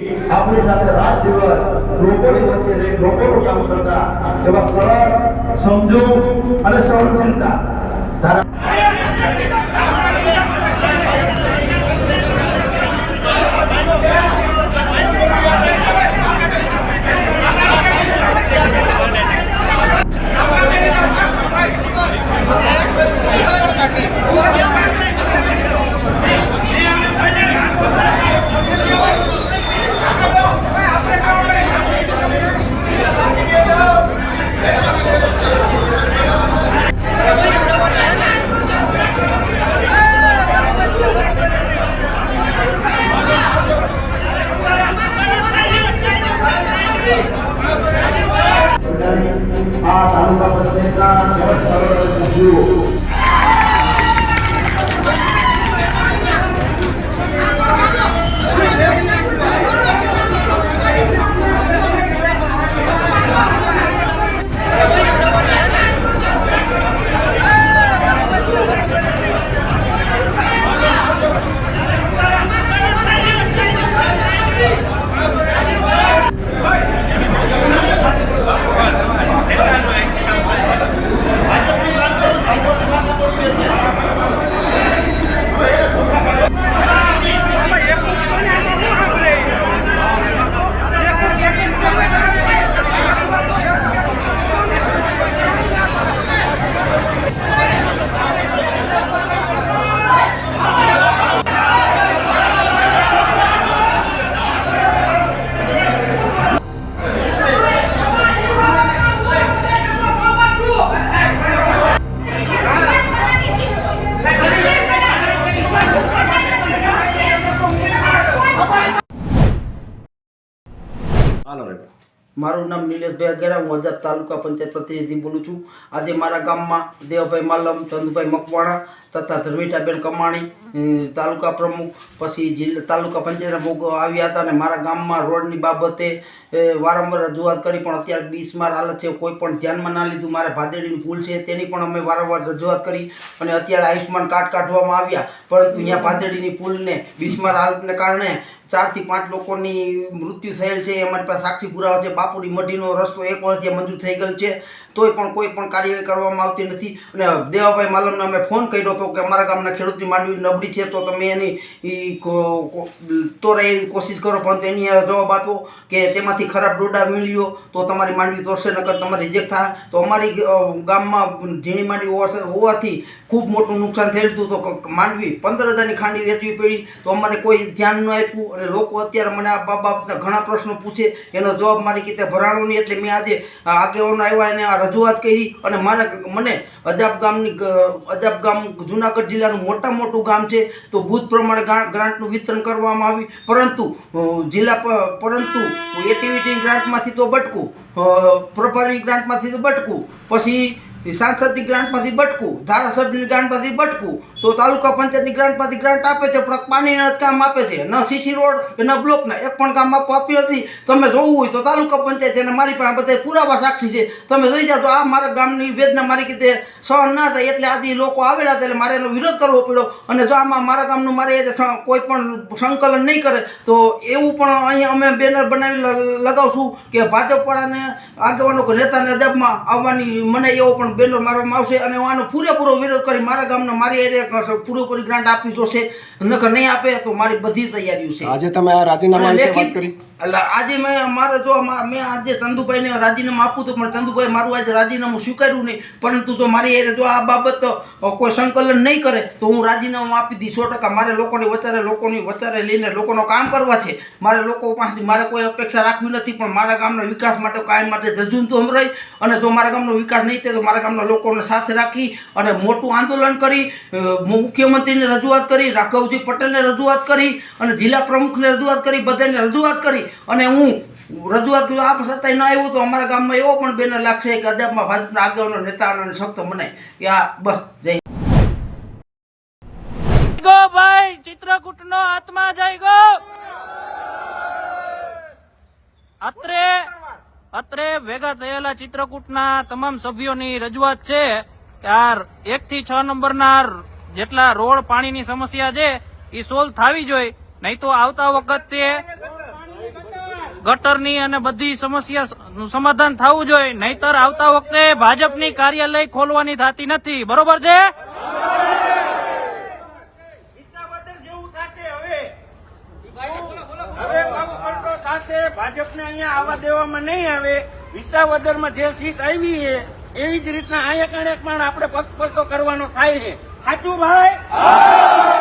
આપણી સાથે રાત દિવસ લોકોની વચ્ચે લોકોનું કામ કરતા એવા સરળ સમજુ અને સહનશીલતા. તાલુકા હાલો રે. મારું નામ નિલેશભાઈ અગેરા હું હજાર તાલુકા પંચાયત પ્રતિનિધિ બોલું છું. આજે મારા ગામમાં દેવભાઈ માલમ, ચંદુભાઈ મકવાણા તથા ધર્મિટાબેન કમાણી તાલુકા પ્રમુખ, પછી જિલ્લા, તાલુકા પંચાયતના ભોગ આવ્યા હતા અને મારા ગામમાં રોડની બાબતે વારંવાર રજૂઆત કરી, પણ અત્યારે બીસમાર હાલત છે, કોઈ પણ ધ્યાનમાં ના લીધું. મારે ભાદેડીની પુલ છે, તેની પણ અમે વારંવાર રજૂઆત કરી અને અત્યારે આયુષ્યમાન કાર્ડ કાઢવામાં આવ્યા. પરંતુ અહીંયા ભાદેડીની પુલને બિસ્માર હાલતને કારણે ચારથી પાંચ લોકોની મૃત્યુ થયેલ છે, અમારી પાસે સાક્ષી પુરાવા છે, બાપુની મઢીનો રસ્તો એક વર્ષથી મંજૂર થઈ ગયેલ છે, તોય પણ કોઈ પણ કાર્યવાહી કરવામાં આવતી નથી. અને દેવાભાઈ માલમને અમે ફોન કર્યો હતો કે અમારા ગામના ખેડૂતની માંડવી નબળી છે, તો તમે એની તોરે એવી કોશિશ કરો પણ એની જવાબ આપ્યો કે તેમાંથી ખરાબ ડોડા મેળવ્યો તો તમારી માંડવી તોડશે, નકર તમારી રિજેક્ટ થાય. તો અમારી ગામમાં ઝીણી માંડવી હોવા- હોવાથી ખૂબ મોટું નુકસાન થયેલું હતું. તો માંડવી પંદર હજારની ખાંડી વેચવી પડી. તો અમારે કોઈ ધ્યાન ન આપ્યું લોકો અત્યારે મને આ બાબતના ઘણા પ્રશ્નો પૂછે, એનો જવાબ મારી કીતે ભરાણો નહીં. એટલે મેં આજે આગેવાનો આવ્યા એને આ રજૂઆત કરી અને મારા મને અજાબ ગામની અજાબ ગામ જુનાગઢ જિલ્લાનું મોટા મોટું ગામ છે, તો બુથ પ્રમાણે ગ્રા- ગ્રાન્ટનું વિતરણ કરવામાં આવ્યું. પરંતુ જિલ્લા પરંતુ એટીવીટી ગ્રાન્ટમાંથી તો બટકું પ્રભારી ગ્રાન્ટમાંથી તો બટકું, પછી સાંસદની ગ્રાન્ટમાંથી બટકું, ધારાસભ્યની ગ્રાન્ટમાંથી બટકું તો તાલુકા પંચાયતની ગ્રાન્ટમાંથી ગ્રાન્ટ આપે છે, પણ પાણીના કામ આપે છે. ન સીસી રોડ ન બ્લોકના એક પણ કામ આપવા આપ્યું નથી તમે જોવું હોય તો તાલુકા પંચાયત અને મારી પાસે બધા પુરાવા સાક્ષી છે. તમે જોઈ જાઓ તો આ મારા ગામની વેદના મારી કીધે સહન ના થાય. એટલે આજે લોકો આવેલા હતા એટલે મારે એનો વિરોધ કરવો પડ્યો. અને જો આમાં મારા ગામનું મારે કોઈ પણ સંકલન નહીં કરે, તો એવું પણ અહીંયા અમે બેનર બનાવી લગાવશું કે ભાજપવાળાને, આગેવાનો નેતાને અજાબમાં આવવાની મને એવો પણ બેનર મારવામાં આવશે. અને હું આનો પૂરેપૂરો વિરોધ કરી મારા ગામનો મારી એરિયા પૂરેપૂરી ગ્રાન્ટ આપવી જોશે. નકર નહીં આપે તો મારી બધી તૈયારીઓ છે. આજે તમે આ રાજીનામા વિશે વાત કરી. એટલે આજે મેં મારે જો મેં આજે ચંદુભાઈને રાજીનામું આપું હતું પણ ચંદુભાઈ મારું આજે રાજીનામું સ્વીકાર્યું નહીં. પરંતુ જો મારી એ જો આ બાબત કોઈ સંકલન નહીં કરે, તો હું રાજીનામું આપી દઈશ સો ટકા. મારે લોકોની વચારે લોકોની વચારે લઈને લોકોનો કામ કરવા છે. મારે લોકો પાસેથી મારે કોઈ અપેક્ષા રાખવી નથી, પણ મારા ગામના વિકાસ માટે, કાયમ માટે જજુમતું અમરાઈ અને જો મારા ગામનો વિકાસ નહીં થાય, તો મારા ગામના લોકોને સાથે રાખી અને મોટું આંદોલન કરી મુખ્યમંત્રીને રજૂઆત કરી, રાઘવજી પટેલને રજૂઆત કરી અને જિલ્લા પ્રમુખને રજૂઆત કરી, બધાને રજૂઆત કરી. અને હું રજૂઆત આ છતાંય ન આવ્યું તો અમારા ગામમાં એવો પણ બેનર લાગશે કે અજાબમાં ભાજપના આગેવાનો, નેતા શક્ત સખ્ત કે આ બસ, જય રજૂઆત છે કે આ એક થી છ નંબરના જેટલા રોડ પાણીની સમસ્યા છે એ સોલ્વ થવી જોઈએ. નહીં તો આવતા વખતે ગટરની અને બધી સમસ્યાનું સમાધાન થવું જોઈએ. નહીતર આવતા વખતે ભાજપની કાર્યાલય ખોલવાની થતી નથી. બરોબર છે? ભાજપને અહીંયા આવવા દેવામાં નહીં આવે. વિસાવદરમાં જે સીટ આવી છે, એવી જ રીતના અહીંયા કણે પણ આપણે પલટો કરવાનો થાય છે. સાચું ભાઈ?